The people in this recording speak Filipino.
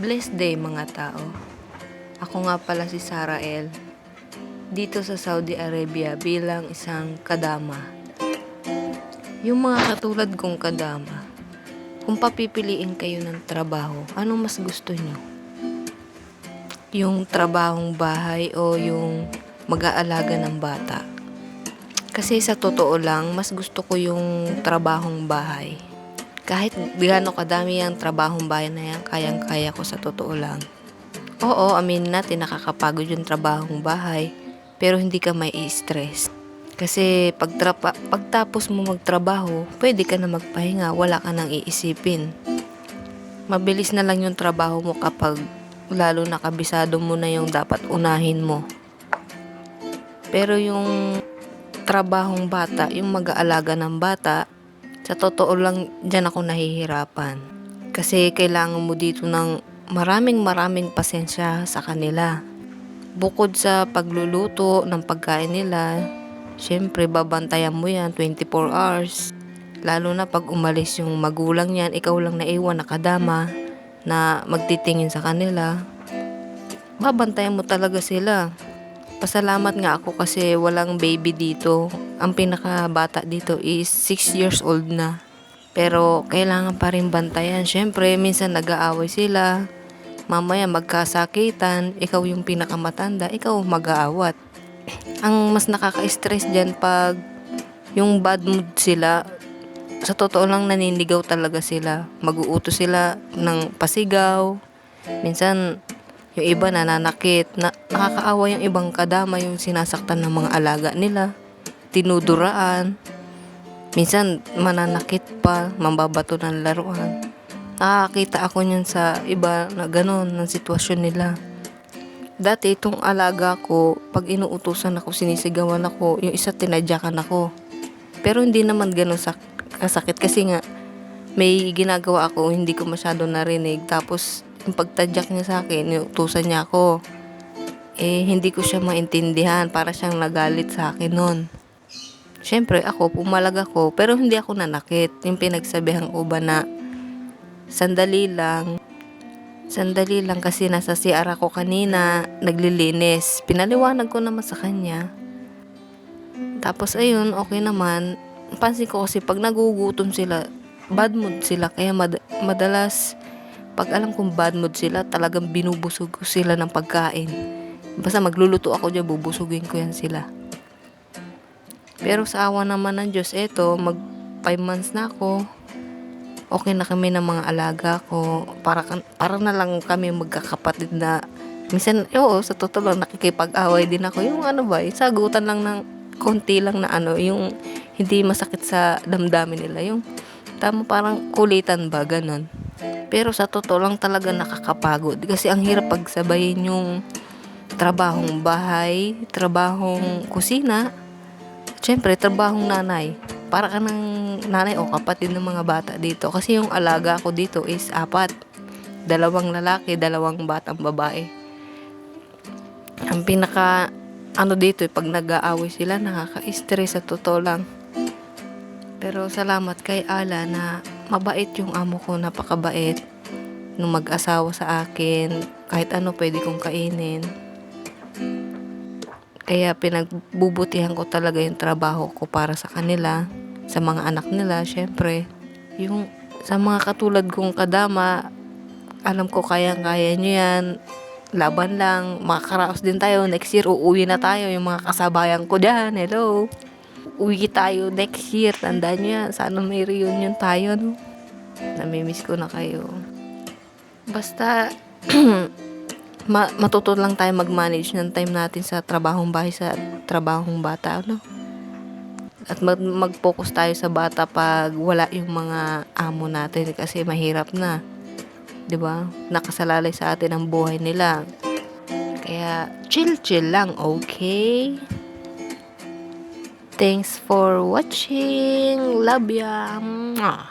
Blessed day mga tao. Ako nga pala si Sarah L. Dito sa Saudi Arabia bilang isang kadama. Yung mga katulad kong kadama, kung papipiliin kayo ng trabaho, ano mas gusto nyo? Yung trabahong bahay o yung mag-aalaga ng bata? Kasi sa totoo lang, mas gusto ko yung trabahong bahay kahit gaano kadami ang trabahong bayan na yan, kayang-kaya ko sa totoo lang. Oo, amin natin nakakapagod yung trabahong bahay, pero hindi ka may stress. Kasi pag pagtapos mo magtrabaho, pwede ka na magpahinga, wala ka nang iisipin. Mabilis na lang yung trabaho mo kapag lalo na kabisado mo na yung dapat unahin mo. Pero yung trabahong bata, yung mag-aalaga ng bata, sa totoo lang, dyan ako nahihirapan. Kasi kailangan mo dito ng maraming maraming pasensya sa kanila. Bukod sa pagluluto ng pagkain nila, syempre babantayan mo yan 24 hours. Lalo na pag umalis yung magulang yan, ikaw lang naiwan nakadama na magtitingin sa kanila. Babantayan mo talaga sila. Pasalamat nga ako kasi walang baby dito. Ang pinakabata dito is 6 years old na. Pero kailangan pa rin bantayan. Siyempre, minsan nag-aaway sila. Mamaya magkasakitan. Ikaw yung pinakamatanda. Ikaw mag-aawat. Ang mas nakaka-stress dyan pag yung bad mood sila, sa totoo lang naninigaw talaga sila. Mag-uuto sila ng pasigaw. Minsan, yung iba nananakit. Na, nakakaawa yung ibang kadama yung sinasaktan ng mga alaga nila. Tinuduraan. Minsan mananakit pa, mambabato ng laruan. Nakakita ako niyan sa iba na ganun ng sitwasyon nila. Dati itong alaga ko, pag inuutusan ako, sinisigawan ako, yung isa tinadyakan ako. Pero hindi naman ganun sak- kasakit kasi nga may ginagawa ako, hindi ko masyado narinig. Tapos yung pagtadyak niya sa akin, inutusan niya ako. Eh, hindi ko siya maintindihan. Para siyang nagalit sa akin nun. Siyempre, ako, pumalag ako. Pero hindi ako nanakit. Yung pinagsabihan ko ba na sandali lang. Sandali lang kasi nasa CR ako kanina, naglilinis. Pinaliwanag ko naman sa kanya. Tapos ayun, okay naman. Pansin ko kasi pag nagugutom sila, bad mood sila. Kaya mad- madalas pag alam kong bad mood sila, talagang binubusog ko sila ng pagkain. Basta magluluto ako dyan, bubusugin ko yan sila. Pero sa awa naman ng Diyos, eto, mag 5 months na ako. Okay na kami ng mga alaga ko. Para, para na lang kami magkakapatid na Minsan, oo, sa totoo lang nakikipag-away din ako. Yung ano ba, yung sagutan lang ng konti lang na ano, yung hindi masakit sa damdamin nila. Yung tama parang kulitan ba, ganun. Pero sa totoo lang talaga nakakapagod. Kasi ang hirap pagsabayin yung trabahong bahay, trabahong kusina, Siyempre, trabahong nanay. Para ka ng nanay o kapatid ng mga bata dito. Kasi yung alaga ko dito is apat. Dalawang lalaki, dalawang batang babae. Ang pinaka, ano dito, eh, pag nag-aaway sila, nakaka-stress sa totoo lang. Pero salamat kay Ala na mabait yung amo ko, napakabait. Nung mag-asawa sa akin, kahit ano pwede kong kainin. Kaya pinagbubutihan ko talaga yung trabaho ko para sa kanila, sa mga anak nila, syempre. Yung sa mga katulad kong kadama, alam ko kayang-kaya nyo yan. Laban lang, makakaraos din tayo. Next year, uuwi na tayo. Yung mga kasabayan ko dyan, hello. Uwi tayo next year. Tandaan nyo. Sana may reunion tayo, no? Namimiss ko na kayo. Basta, ma- matuto lang tayo mag-manage ng time natin sa trabahong bahay sa trabahong bata, no? At mag- mag-focus tayo sa bata pag wala yung mga amo natin kasi mahirap na. 'Di ba? Nakasalalay sa atin ang buhay nila. Kaya chill-chill lang, okay? Thanks for watching. Love ya. Mwah.